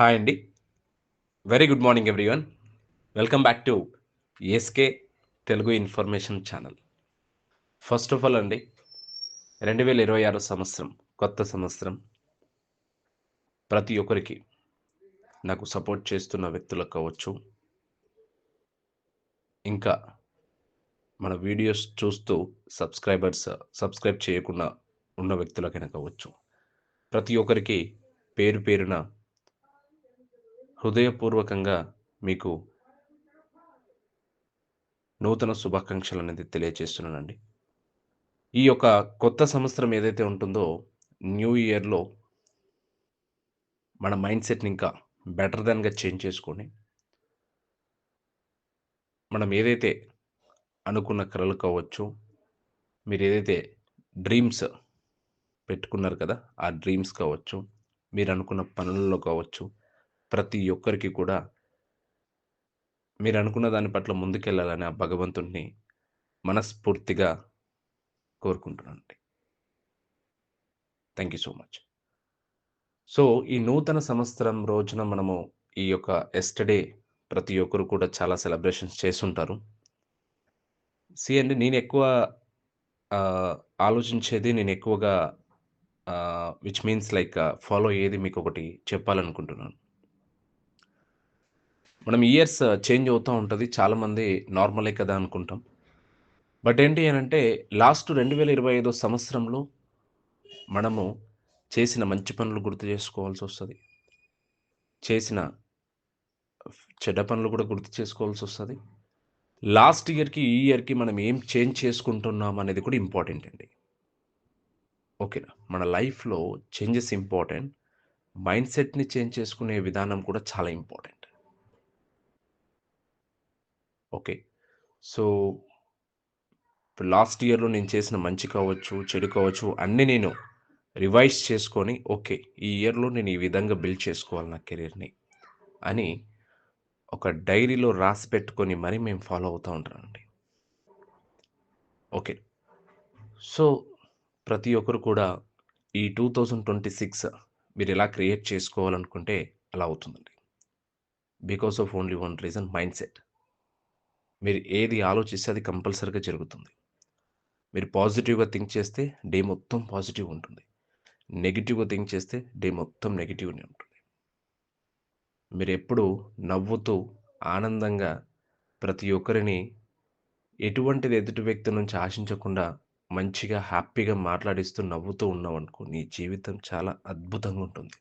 Hi అండి. Very good morning everyone. Welcome back to SK Telugu information channel. First of all అండి 2026 సంవత్సరం, కొత్త సంవత్సరం. ప్రతి ఒక్కరికి నాకు సపోర్ట్ చేస్తున్న వ్యక్తులకు కావచ్చు. ఇంకా మన వీడియోస్ చూస్తూ సబ్‌స్క్రైబర్స్ సబ్‌స్క్రైబ్ చేయకుండా ఉన్న వ్యక్తులకైనా కావచ్చు. ప్రతి ఒక్కరికి పేరు పేరున హృదయపూర్వకంగా మీకు నూతన శుభాకాంక్షలు అనేది తెలియజేస్తున్నానండి. ఈ యొక్క కొత్త సంవత్సరం ఏదైతే ఉంటుందో న్యూ ఇయర్‌లో మన మైండ్ సెట్ని ఇంకా బెటర్ దాన్‌గా చేంజ్ చేసుకొని మనం ఏదైతే అనుకున్న కలలు కావచ్చు, మీరు ఏదైతే డ్రీమ్స్ పెట్టుకున్నారు కదా! ఆ డ్రీమ్స్ కావచ్చు, మీరు అనుకున్న పనులలో కావచ్చు, ప్రతి ఒక్కరికి కూడా మీరు అనుకున్న దాని పట్ల ముందుకెళ్ళాలని ఆ భగవంతుణ్ణి మనస్ఫూర్తిగా కోరుకుంటున్నానండి. Thank you so much. So, ఈ నూతన సంవత్సరం రోజున మనము ఈ యొక్క ఎస్టర్డే ప్రతి ఒక్కరు కూడా చాలా సెలబ్రేషన్స్ చేస్తుంటారు సి అండి నేను ఎక్కువ ఆలోచించేది నేను ఎక్కువగా విచ్ మీన్స్ లైక్ ఫాలో అయ్యేది మీకొకటి చెప్పాలనుకుంటున్నాను. మనం ఇయర్స్ చేంజ్ uh, అవుతూ ఉంటుంది చాలామంది నార్మలే కదా అనుకుంటాం. బట్ ఏంటి అని అంటే లాస్ట్ 2025 సంవత్సరంలో మనము చేసిన మంచి పనులు గుర్తు చేసుకోవాల్సి వస్తుంది చేసిన చెడ్డ పనులు కూడా గుర్తు చేసుకోవాల్సి వస్తుంది లాస్ట్ ఇయర్‌కి, ఈ ఇయర్‌కి మనం ఏం చేంజ్ చేసుకుంటున్నాం అనేది కూడా ఇంపార్టెంట్ అండి. ఓకేనా. మన లైఫ్‌లో చేంజెస్ ఇంపార్టెంట్. మైండ్ సెట్ని చేంజ్ చేసుకునే విధానం కూడా చాలా ఇంపార్టెంట్. ఓకే. సో ఇప్పుడు లాస్ట్ ఇయర్‌లో నేను చేసిన మంచి కావచ్చు, చెడు కావచ్చు అన్నీ నేను రివైజ్ చేసుకొని ఓకే. ఈ ఇయర్‌లో నేను ఈ విధంగా బిల్డ్ చేసుకోవాలి నా కెరియర్‌ని అని ఒక డైరీలో రాసి పెట్టుకొని మరీ మేము ఫాలో అవుతా ఉంటానండి. ఓకే. సో, ప్రతి ఒక్కరు కూడా ఈ టూ థౌజండ్ ట్వంటీ సిక్స్ మీరు ఎలా క్రియేట్ చేసుకోవాలనుకుంటే అలా అవుతుందండి. Because of only one reason mind set మీరు ఏది ఆలోచిస్తే అది కంపల్సరీగా జరుగుతుంది. మీరు పాజిటివ్‌గా థింక్ చేస్తే డే మొత్తం పాజిటివ్ ఉంటుంది. నెగిటివ్గా థింక్ చేస్తే డే మొత్తం నెగిటివ్నే ఉంటుంది. మీరెప్పుడు నవ్వుతూ, ఆనందంగా ప్రతి ఒక్కరిని ఎటువంటిది ఎదుటి వ్యక్తి నుంచి ఆశించకుండా మంచిగా, హ్యాపీగా మాట్లాడిస్తూ నవ్వుతూ ఉన్నావనుకో నీ జీవితం చాలా అద్భుతంగా ఉంటుంది.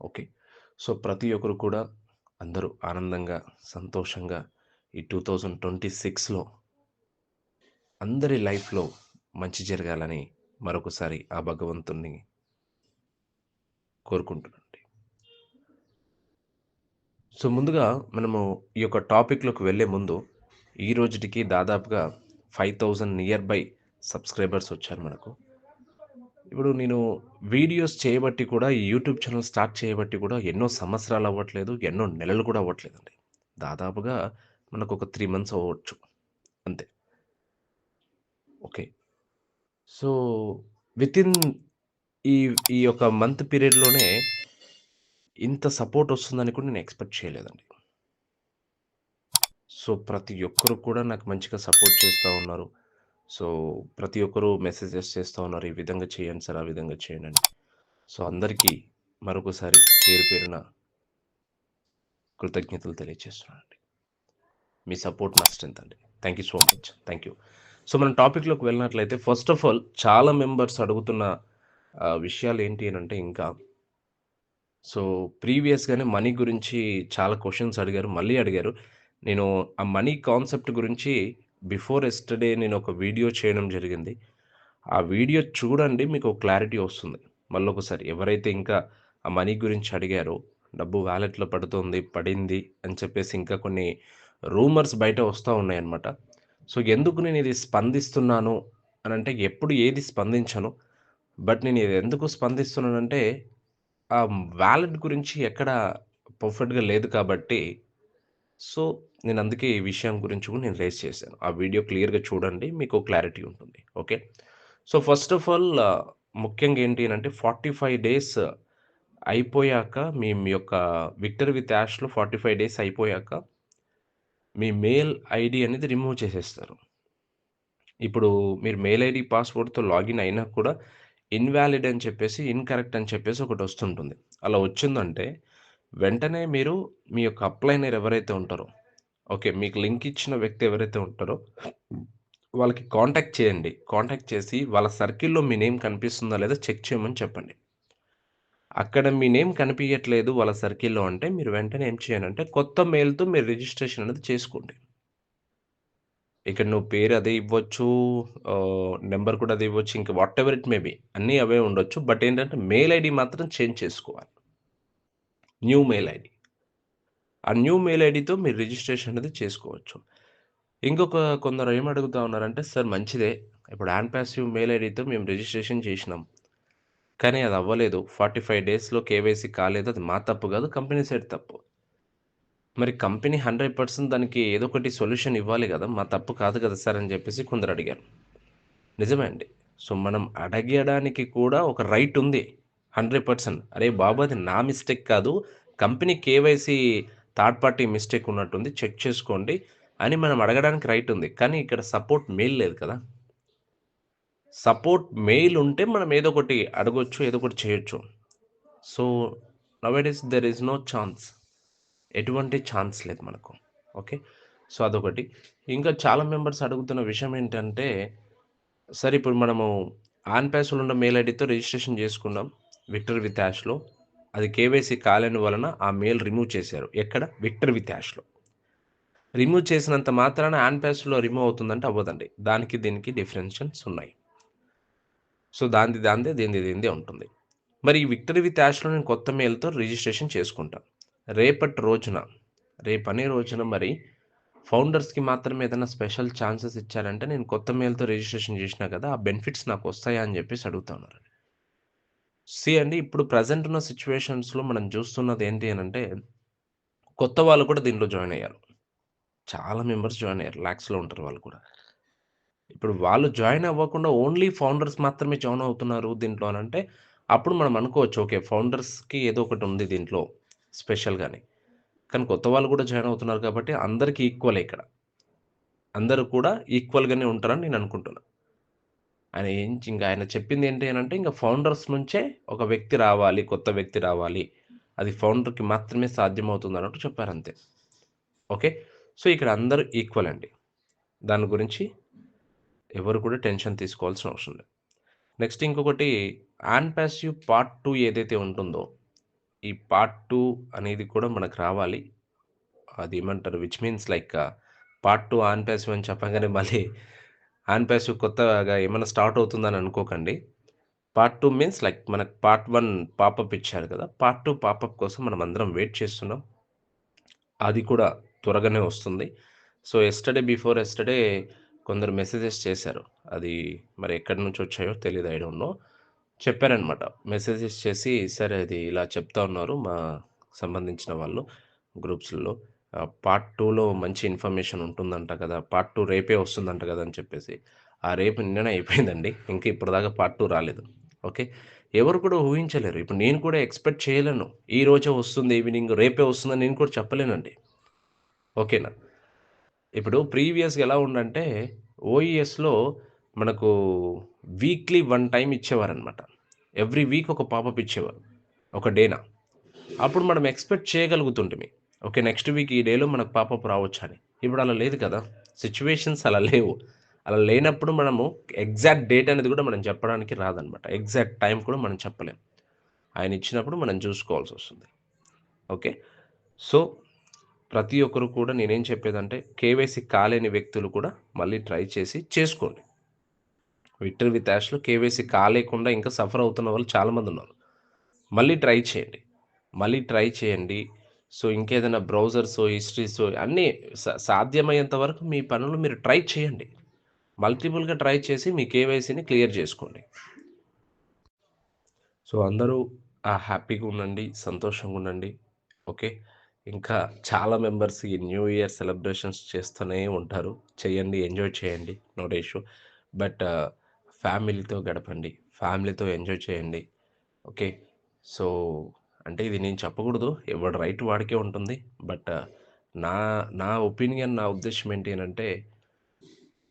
ఓకే. సో, ప్రతి ఒక్కరు కూడా అందరూ ఆనందంగా, సంతోషంగా ఈ 2026లో అందరి లైఫ్‌లో మంచి జరగాలని మరొకసారి ఆ భగవంతుణ్ణి కోరుకుంటున్నాండి సో, ముందుగా మనము ఈ యొక్క టాపిక్‌లోకి వెళ్ళే ముందు ఈ రోజుటికి దాదాపుగా 5000 నియర్ బై సబ్‌స్క్రైబర్స్ వచ్చారు మనకు. ఇప్పుడు నేను వీడియోస్ చేయబట్టి కూడా ఈ యూట్యూబ్ ఛానల్ స్టార్ట్ చేయబట్టి కూడా ఎన్నో సంవత్సరాలు అవ్వట్లేదు. ఎన్నో నెలలు కూడా అవ్వట్లేదండి. దాదాపుగా మనకు ఒక త్రీ మంత్స్ అవ్వచ్చు. అంతే. ఓకే. సో, వితిన్ ఈ ఈ యొక్క మంత్ పీరియడ్‌లోనే ఇంత సపోర్ట్ వస్తుందని కూడా నేను ఎక్స్‌పెక్ట్ చేయలేదండి. సో, ప్రతి ఒక్కరు కూడా నాకు మంచిగా సపోర్ట్ చేస్తూ ఉన్నారు. సో, ప్రతి ఒక్కరూ మెసేజెస్ చేస్తూ ఉన్నారు. ఈ విధంగా చేయండి సార్, ఆ విధంగా చేయండి అని. సో, అందరికీ మరొకసారి పేరు పేరున కృతజ్ఞతలు తెలియజేస్తున్నానండి. మీ సపోర్ట్ నా స్ట్రెంత్ అండి. Thank you so much. Thank you. So, మనం టాపిక్‌లోకి వెళ్ళినట్లయితే ఫస్ట్ ఆఫ్ ఆల్ చాలా మెంబర్స్ అడుగుతున్న విషయాలు ఏంటి అని అంటే ఇంకా సో, ప్రీవియస్‌గానే మనీ గురించి చాలా క్వశ్చన్స్ అడిగారు. మళ్ళీ అడిగారు. నేను ఆ మనీ కాన్సెప్ట్ గురించి బిఫోర్ ఎస్టర్డే నేను ఒక వీడియో చేయడం జరిగింది. ఆ వీడియో చూడండి మీకు క్లారిటీ వస్తుంది. మళ్ళీ ఒకసారి ఎవరైతే ఇంకా ఆ మనీ గురించి అడిగారో, డబ్బు వ్యాలెట్లో పడుతుంది, పడింది అని చెప్పేసి ఇంకా కొన్ని రూమర్స్ బయట వస్తూ ఉన్నాయన్నమాట. సో, ఎందుకు నేను ఇది స్పందిస్తున్నాను అని అంటే ఎప్పుడు ఏది స్పందించను. బట్ నేను ఇది ఎందుకు స్పందిస్తున్నానంటే ఆ వ్యాలెట్ గురించి ఎక్కడ పర్ఫెక్ట్‌గా లేదు కాబట్టి సో, నేను అందుకే ఈ విషయం గురించి కూడా నేను రేస్ చేశాను. ఆ వీడియో క్లియర్‌గా చూడండి. మీకు క్లారిటీ ఉంటుంది. Okay. So, first of all ముఖ్యంగా ఏంటి అంటే ఫార్టీ ఫైవ్ డేస్ అయిపోయాక మీ మీ యొక్క విక్టర్ విత్ యాష్‌లో 45 డేస్ అయిపోయాక మీ మెయిల్ ఐడి అనేది రిమూవ్ చేసేస్తారు. ఇప్పుడు మీరు మెయిల్ ఐడి పాస్‌వర్డ్‌తో లాగిన్ అయినా కూడా ఇన్‌వాలిడ్ అని చెప్పేసి, ఇన్‌కరెక్ట్ అని చెప్పేసి ఒకటి వస్తుంటుంది అలా వచ్చిందంటే వెంటనే మీరు మీ యొక్క అప్లైనర్ ఎవరైతే ఉంటారో, ఓకే. మీకు లింక్ ఇచ్చిన వ్యక్తి ఎవరైతే ఉంటారో వాళ్ళకి కాంటాక్ట్ చేయండి. కాంటాక్ట్ చేసి వాళ్ళ సర్కిల్‌లో మీ నేమ్ కనిపిస్తుందా లేదా చెక్ చేయమని చెప్పండి. అక్కడ మీ నేమ్ కనిపించట్లేదు వాళ్ళ సర్కిల్‌లో అంటే మీరు వెంటనే ఏం చేయాలంటే కొత్త మెయిల్‌తో మీరు రిజిస్ట్రేషన్ అనేది చేసుకోండి. ఇక్కడ నువ్వు పేరు అదే ఇవ్వచ్చు. నెంబర్ కూడా అదే ఇవ్వచ్చు. ఇంకా వాటెవర్ ఇట్ మేబీ అన్నీ అవే ఉండొచ్చు. బట్ ఏంటంటే మెయిల్ ఐడి మాత్రం చేంజ్ చేసుకోవాలి. న్యూ మెయిల్ ఐడి ఆ న్యూ మెయిల్ ఐడీతో మీరు రిజిస్ట్రేషన్ అనేది చేసుకోవచ్చు. ఇంకొక కొందరు ఏం అడుగుతా ఉన్నారంటే, సార్ మంచిదే. ఇప్పుడు యాన్ పాసివ్ మెయిల్ ఐడితో మేము రిజిస్ట్రేషన్ చేసినాం. కానీ అది అవ్వలేదు. 45 డేస్‌లో కేవైసీ కాలేదు. అది మా తప్పు కాదు. కంపెనీ సైడ్ తప్పు. మరి కంపెనీ 100% దానికి ఏదో ఒకటి సొల్యూషన్ ఇవ్వాలి కదా మా తప్పు కాదు కదా సార్ అని చెప్పేసి కొందరు అడిగారు. నిజమే అండి. సో, మనం అడగడానికి కూడా ఒక రైట్ ఉంది. 100% అరే బాబు! అది నా మిస్టేక్ కాదు. Company KYC third party mistake ఉన్నట్టుంది. చెక్ చేసుకోండి అని మనం అడగడానికి రైట్ ఉంది. కానీ ఇక్కడ సపోర్ట్ మెయిల్ లేదు కదా! సపోర్ట్ మెయిల్ ఉంటే మనం ఏదో ఒకటి అడగొచ్చు. ఏదో ఒకటి చేయొచ్చు. So, nowadays there is no chance. ఎటువంటి ఛాన్స్ లేదు మనకు. ఓకే. సో, అదొకటి. ఇంకా చాలా మెంబర్స్ అడుగుతున్న విషయం ఏంటంటే, సార్ ఇప్పుడు మనము ఆన్ ప్యాస్లో ఉన్న మెయిల్ ఐడితో రిజిస్ట్రేషన్ చేసుకున్నాం. విక్టర్ విత్ యాష్‌లో. అది కేవైసీ కాలేని వలన ఆ మెయిల్ రిమూవ్ చేశారు. ఎక్కడ? Victor with యాష్‌లో. రిమూవ్ చేసినంత మాత్రాన ఆన్పాస్లో రిమూవ్ అవుతుందంటే అవ్వదండి. దానికి దీనికి డిఫరెన్షన్స్ ఉన్నాయి. సో, దాని దానిదే, దీనిది దీనిదే ఉంటుంది. మరి ఈ విక్టరీ విత్ యాష్‌లో నేను కొత్త మెయిల్‌తో రిజిస్ట్రేషన్ చేసుకుంటాను రేపటి రోజున, రేపనే రోజున మరి ఫౌండర్స్‌కి మాత్రమే ఏదైనా స్పెషల్ ఛాన్సెస్ ఇచ్చారంటే నేను కొత్త మెయిల్‌తో రిజిస్ట్రేషన్ చేసినా కదా! ఆ బెనిఫిట్స్ నాకొస్తాయా అని చెప్పేసి అడుగుతా ఉన్నారు. సీ అండి ఇప్పుడు ప్రెజెంట్ ఉన్న సిచ్యువేషన్స్లో మనం చూస్తున్నది ఏంటి అని అంటే కొత్త వాళ్ళు కూడా దీంట్లో జాయిన్ అయ్యారు. చాలా మెంబర్స్ జాయిన్ అయ్యారు. ల్యాక్స్లో ఉంటారు వాళ్ళు కూడా. ఇప్పుడు వాళ్ళు జాయిన్ అవ్వకుండా ఓన్లీ ఫౌండర్స్ మాత్రమే జాయిన్ అవుతున్నారు దీంట్లో అని అంటే అప్పుడు మనం అనుకోవచ్చు ఓకే. ఫౌండర్స్‌కి ఏదో ఒకటి ఉంది దీంట్లో స్పెషల్గానే కానీ కొత్త వాళ్ళు కూడా జాయిన్ అవుతున్నారు కాబట్టి అందరికీ ఈక్వలే ఇక్కడ. అందరూ కూడా ఈక్వల్‌గానే ఉంటారని నేను అనుకుంటున్నాను ఆయన ఏం ఇంకా ఆయన చెప్పింది ఏంటి ఏంటంటే ఇంకా ఫౌండర్స్ నుంచే ఒక వ్యక్తి రావాలి. కొత్త వ్యక్తి రావాలి. అది ఫౌండర్‌కి మాత్రమే సాధ్యమవుతుంది అన్నట్టు చెప్పారంతే. ఓకే. సో, ఇక్కడ అందరూ ఈక్వల్ అండి. దాని గురించి ఎవరు కూడా టెన్షన్ తీసుకోవాల్సిన అవసరం లేదు. నెక్స్ట్ ఇంకొకటి ఆన్ ప్యాసివ్ పార్ట్ టూ ఏదైతే ఉంటుందో, ఈ పార్ట్ టూ అనేది కూడా మనకు రావాలి. అది ఏమంటారు which means like part two on passive అని చెప్పగానే మళ్ళీ హ్యాండ్ ప్యాస్ కొత్తగా ఏమైనా స్టార్ట్ అవుతుందని అనుకోకండి. పార్ట్ టూ మీన్స్ లైక్ మనకు పార్ట్ వన్ పాపప్ ఇచ్చారు కదా! పార్ట్ టూ పాపప్ కోసం మనం అందరం వెయిట్ చేస్తున్నాం. అది కూడా త్వరగానే వస్తుంది. సో, ఎస్టర్డే బిఫోర్ ఎస్టర్డే కొందరు మెసేజెస్ చేశారు. అది మరి ఎక్కడి నుంచి వచ్చాయో తెలియదు ఐ డోంట్ నో. చెప్పారనమాట. మెసేజెస్ చేసి సరే అది ఇలా చెప్తా ఉన్నారు మా సంబంధించిన వాళ్ళు గ్రూప్స్‌లో. పార్ట్ టూలో మంచి ఇన్ఫర్మేషన్ ఉంటుందంట కదా! పార్ట్ టూ రేపే వస్తుందంట కదా!" అని చెప్పేసి. ఆ రేపు నిన్ననే అయిపోయిందండి. ఇంకా ఇప్పటిదాకా పార్ట్ టూ రాలేదు. ఓకే. ఎవరు కూడా ఊహించలేరు. ఇప్పుడు నేను కూడా ఎక్స్‌పెక్ట్ చేయలేను. ఈ రోజే వస్తుంది ఈవినింగ్, రేపే వస్తుందని నేను కూడా చెప్పలేనండి. ఓకేనా. ఇప్పుడు ప్రీవియస్‌గా ఎలా ఉండంటే ఓఈఎస్‌లో మనకు వీక్లీ వన్ టైం ఇచ్చేవారనమాట. ఎవ్రీ వీక్ ఒక పాపప్ ఇచ్చేవారు. ఒక డేనా అప్పుడు మనం ఎక్స్‌పెక్ట్ చేయగలుగుతుంటిమి. ఓకే. నెక్స్ట్ వీక్ ఈ డేలో మనకు పాపప్ రావచ్చని. ఇప్పుడు అలా లేదు కదా! సిచ్యువేషన్స్ అలా లేవు. అలా లేనప్పుడు మనము ఎగ్జాక్ట్ డేట్ అనేది కూడా మనం చెప్పడానికి రాదనమాట. ఎగ్జాక్ట్ టైం కూడా మనం చెప్పలేం. ఆయన ఇచ్చినప్పుడు మనం చూసుకోవాల్సి వస్తుంది ఓకే. సో, ప్రతి ఒక్కరు కూడా నేనేం చెప్పేదంటే కేవైసీ కాలేని వ్యక్తులు కూడా మళ్ళీ ట్రై చేసి చేసుకోండి. విక్టర్ విత్ యాష్‌లో కేవైసీ కాలేకుండా ఇంకా సఫర్ అవుతున్న వాళ్ళు చాలామంది ఉన్నారు మళ్ళీ ట్రై చేయండి. మళ్ళీ ట్రై చేయండి. సో, ఇంకేదైనా బ్రౌజర్సో, హిస్టరీసో అన్నీ సా సాధ్యమయ్యేంత వరకు మీ పనులు మీరు ట్రై చేయండి. మల్టిపుల్‌గా ట్రై చేసి మీ కేవైసీని క్లియర్ చేసుకోండి. సో, అందరూ ఆ హ్యాపీగా ఉండండి. సంతోషంగా ఉండండి. ఓకే. ఇంకా చాలా మెంబర్స్ ఈ న్యూ ఇయర్ సెలబ్రేషన్స్ చేస్తూనే ఉంటారు. చేయండి. ఎంజాయ్ చేయండి. Note issue. బట్ ఫ్యామిలీతో గడపండి. ఫ్యామిలీతో ఎంజాయ్ చేయండి ఓకే సో అంటే ఇది నేను చెప్పకూడదు. ఎవడు రైట్ వాడికే ఉంటుంది. బట్ నా నా ఒపీనియన్ నా ఉద్దేశం ఏంటి అని అంటే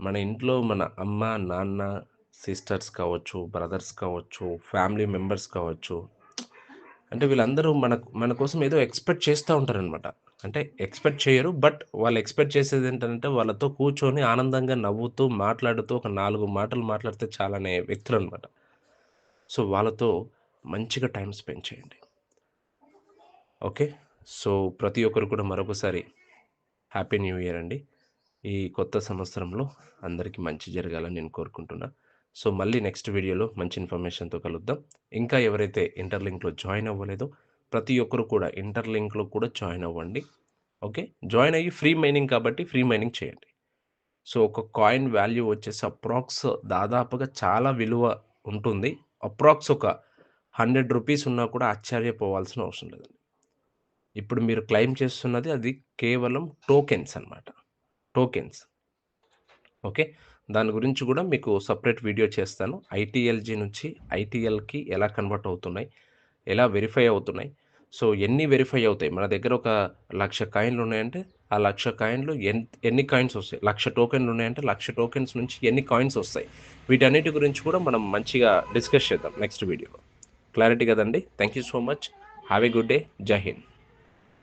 మన ఇంట్లో మన అమ్మ నాన్న సిస్టర్స్ కావచ్చు బ్రదర్స్ కావచ్చు ఫ్యామిలీ మెంబర్స్ కావచ్చు అంటే వీళ్ళందరూ మన మన కోసం ఏదో ఎక్స్పెక్ట్ చేస్తూ ఉంటారనమాట అంటే ఎక్స్పెక్ట్ చేయరు. బట్ వాళ్ళు ఎక్స్పెక్ట్ చేసేది ఏంటంటే వాళ్ళతో కూర్చొని ఆనందంగా నవ్వుతూ మాట్లాడుతూ ఒక నాలుగు మాటలు మాట్లాడితే చాలనే వ్యక్తులు అనమాట సో వాళ్ళతో మంచిగా టైం స్పెండ్ చేయండి. ఓకే. సో ప్రతి ఒక్కరు కూడా మరొకసారి హ్యాపీ న్యూ ఇయర్ అండి. ఈ కొత్త సంవత్సరంలో అందరికీ మంచి జరగాలని నేను కోరుకుంటున్నా. సో మళ్ళీ నెక్స్ట్ వీడియోలో మంచి ఇన్ఫర్మేషన్తో కలుద్దాం. ఇంకా ఎవరైతే ఇంటర్లింక్లో జాయిన్ అవ్వలేదో ప్రతి ఒక్కరు కూడా ఇంటర్లింక్లో కూడా జాయిన్ అవ్వండి. ఓకే? జాయిన్ అయ్యి ఫ్రీ మైనింగ్ కాబట్టి ఫ్రీ మైనింగ్ చేయండి. సో ఒక కాయిన్ వాల్యూ వచ్చేసి అప్రాక్స్ దాదాపుగా చాలా విలువ ఉంటుంది. అప్రాక్స్ ఒక హండ్రెడ్ రూపీస్ ఉన్నా కూడా ఆశ్చర్యపోవాల్సిన అవసరం లేదండి. ఇప్పుడు మీరు క్లెయిమ్ చేస్తున్నది అది కేవలం టోకెన్స్ అన్నమాట. టోకెన్స్. ఓకే? దాని గురించి కూడా మీకు సపరేట్ వీడియో చేస్తాను. ఐటీఎల్జీ నుంచి ఐటీఎల్కి ఎలా కన్వర్ట్ అవుతున్నాయి? ఎలా వెరిఫై అవుతున్నాయి? సో ఎన్ని వెరిఫై అవుతాయి? మన దగ్గర ఒక లక్ష కాయిన్లు ఉన్నాయంటే ఆ లక్ష కాయిన్లు ఎన్ ఎన్ని కాయిన్స్ వస్తాయి? లక్ష టోకెన్లు ఉన్నాయంటే లక్ష టోకెన్స్ నుంచి ఎన్ని కాయిన్స్ వస్తాయి? వీటన్నిటి గురించి కూడా మనం మంచిగా డిస్కస్ చేద్దాం నెక్స్ట్ వీడియోలో. క్లారిటీ కదండి? Thank you so much. Have a good day. Jai Hind.